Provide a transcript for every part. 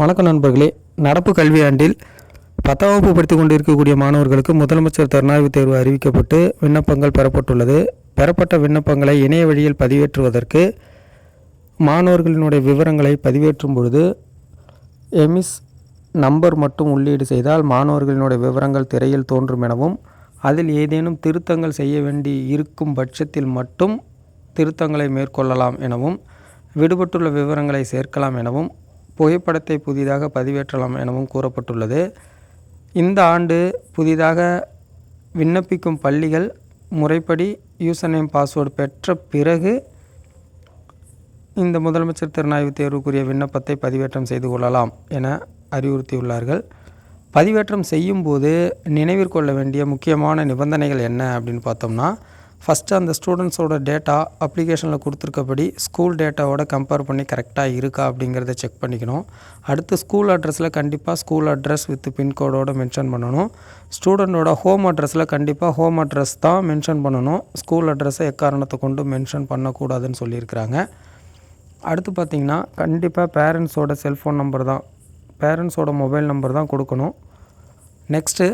வணக்கம் நண்பர்களே. நடப்பு கல்வியாண்டில் பத்தாம் வகுப்பு படித்துக் கொண்டிருக்கக்கூடிய மாணவர்களுக்கு முதலமைச்சர் திறனாய்வு தேர்வு அறிவிக்கப்பட்டு விண்ணப்பங்கள் பெறப்பட்டுள்ளது. பெறப்பட்ட விண்ணப்பங்களை இணைய வழியில் பதிவேற்றுவதற்கு மாணவர்களினுடைய விவரங்களை பதிவேற்றும் பொழுது எமிஸ் நம்பர் மட்டும் உள்ளீடு செய்தால் மாணவர்களினுடைய விவரங்கள் திரையில் தோன்றும் எனவும் அதில் ஏதேனும் திருத்தங்கள் செய்ய வேண்டி இருக்கும் பட்சத்தில் மட்டும் திருத்தங்களை மேற்கொள்ளலாம் எனவும் விடுபட்டுள்ள விவரங்களை சேர்க்கலாம் எனவும் புகைப்படத்தை புதிதாக பதிவேற்றலாம் எனவும் கூறப்பட்டுள்ளது. இந்த ஆண்டு புதிதாக விண்ணப்பிக்கும் பள்ளிகள் முறைப்படி யூசர் நேம் பாஸ்வேர்டு பெற்ற பிறகு இந்த முதலமைச்சர் திறனாய்வு தேர்வுக்குரிய விண்ணப்பத்தை பதிவேற்றம் செய்து கொள்ளலாம் என அறிவுறுத்தியுள்ளார்கள். பதிவேற்றம் செய்யும்போது நினைவிற்கொள்ள வேண்டிய முக்கியமான நிபந்தனைகள் என்ன அப்படின்னு பார்த்தோம்னா ஃபஸ்ட்டு அந்த ஸ்டூடெண்ட்ஸோட டேட்டா அப்ளிகேஷனில் கொடுத்துருக்கபடி ஸ்கூல் டேட்டாவோட கம்பேர் பண்ணி கரெக்டாக இருக்கா அப்படிங்கிறத செக் பண்ணிக்கணும். அடுத்து ஸ்கூல் அட்ரஸில் கண்டிப்பாக ஸ்கூல் அட்ரஸ் வித் பின்கோடோடு மென்ஷன் பண்ணணும். ஸ்டூடெண்ட்டோட ஹோம் அட்ரஸில் கண்டிப்பாக ஹோம் அட்ரஸ் தான் மென்ஷன் பண்ணணும். ஸ்கூல் அட்ரஸை எக்காரணத்தை கொண்டு மென்ஷன் பண்ணக்கூடாதுன்னு சொல்லியிருக்கிறாங்க. அடுத்து பார்த்திங்கன்னா கண்டிப்பாக பேரண்ட்ஸோட செல்ஃபோன் நம்பர் தான் பேரண்ட்ஸோட மொபைல் நம்பர் தான் கொடுக்கணும். நெக்ஸ்ட்டு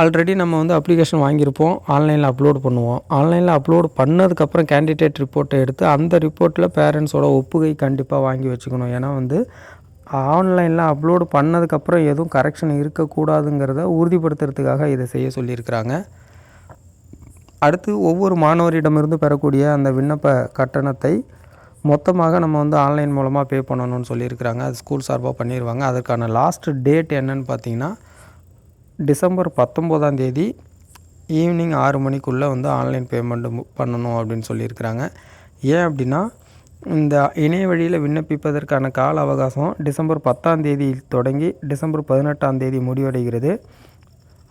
ஆல்ரெடி நம்ம வந்து அப்ளிகேஷன் வாங்கியிருப்போம். ஆன்லைனில் அப்லோட் பண்ணுவோம். ஆன்லைனில் அப்லோட் பண்ணதுக்கப்புறம் கேண்டிடேட் ரிப்போர்ட்டை எடுத்து அந்த ரிப்போர்ட்டில் பேரண்ட்ஸோட ஒப்புகை கண்டிப்பாக வாங்கி வச்சுக்கணும். ஏன்னா வந்து ஆன்லைனில் அப்லோடு பண்ணதுக்கப்புறம் எதுவும் கரெக்ஷன் இருக்கக்கூடாதுங்கிறத உறுதிப்படுத்துறதுக்காக இதை செய்ய சொல்லியிருக்கிறாங்க. அடுத்து ஒவ்வொரு மாணவரிடமிருந்து பெறக்கூடிய அந்த விண்ணப்ப கட்டணத்தை மொத்தமாக நம்ம வந்து ஆன்லைன் மூலமாக பே பண்ணணும்னு சொல்லியிருக்கிறாங்க. அது ஸ்கூல் சார்பாக பண்ணிடுவாங்க அதற்கான லாஸ்ட் டேட் என்னன்னு பார்த்தீங்கன்னா டிசம்பர் பத்தொம்போதாம் தேதி ஈவினிங் ஆறு மணிக்குள்ளே வந்து ஆன்லைன் பேமெண்ட்டு பண்ணணும் அப்படின்னு சொல்லியிருக்கிறாங்க. ஏன் அப்படின்னா இந்த இணைய வழியில் விண்ணப்பிப்பதற்கான கால அவகாசம் டிசம்பர் பத்தாம் தேதி தொடங்கி டிசம்பர் பதினெட்டாம் தேதி முடிவடைகிறது.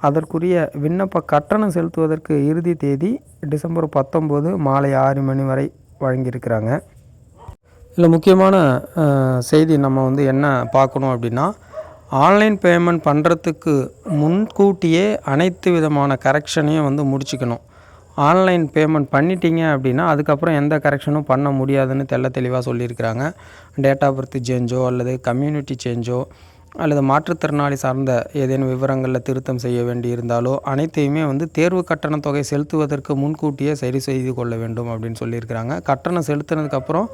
அதற்குரிய விண்ணப்ப கட்டணம் செலுத்துவதற்கு இறுதி தேதி டிசம்பர் பத்தொம்போது மாலை ஆறு மணி வரை வழங்கியிருக்கிறாங்க. இதில் முக்கியமான செய்தி நம்ம வந்து என்ன பார்க்கணும் அப்படின்னா ஆன்லைன் பேமெண்ட் பண்ணுறதுக்கு முன்கூட்டியே அனைத்து விதமான கரெக்ஷனையும் வந்து முடிச்சுக்கணும். ஆன்லைன் பேமெண்ட் பண்ணிட்டீங்க அப்படின்னா அதுக்கப்புறம் எந்த கரெக்ஷனும் பண்ண முடியாதுன்னு தெல்ல தெளிவாக சொல்லியிருக்கிறாங்க. டேட் ஆஃப் பர்த் சேஞ்சோ அல்லது கம்யூனிட்டி சேஞ்சோ அல்லது மாற்றுத்திறனாளி சார்ந்த ஏதேனும் விவரங்களில் திருத்தம் செய்ய வேண்டி இருந்தாலோ அனைத்தையுமே வந்து தேர்வு கட்டண தொகை செலுத்துவதற்கு முன்கூட்டியே சரி செய்து கொள்ள வேண்டும் அப்படின்னு சொல்லியிருக்கிறாங்க. கட்டணம் செலுத்தினதுக்கப்புறம்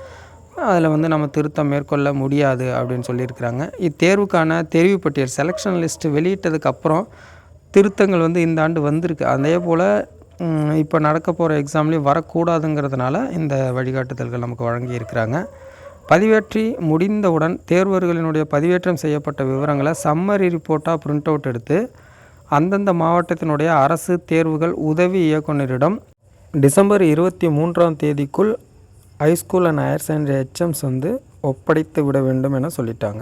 அதில் வந்து நம்ம திருத்தம் மேற்கொள்ள முடியாது அப்படின்னு சொல்லியிருக்கிறாங்க. இத்தேர்வுக்கான தெரிவு பட்டியல் செலெக்ஷன் லிஸ்ட் வெளியிட்டதுக்கப்புறம் திருத்தங்கள் வந்து இந்த ஆண்டு வந்திருக்கு. அதே போல் இப்போ நடக்க போகிற எக்ஸாம்லேயும் வரக்கூடாதுங்கிறதுனால இந்த வழிகாட்டுதல்கள் நமக்கு வழங்கியிருக்கிறாங்க. பதிவேற்றி முடிந்தவுடன் தேர்வர்களினுடைய பதிவேற்றம் செய்யப்பட்ட விவரங்களை சம்மரி ரிப்போர்ட்டாக பிரிண்ட் அவுட் எடுத்து அந்தந்த மாவட்டத்தினுடைய அரசு தேர்வுகள் உதவி இயக்குனரிடம் டிசம்பர் இருபத்தி மூன்றாம் தேதிக்குள் high school and higher secondary HMs வந்து ஒப்படைத்து விட வேண்டும் என சொல்லிட்டாங்க.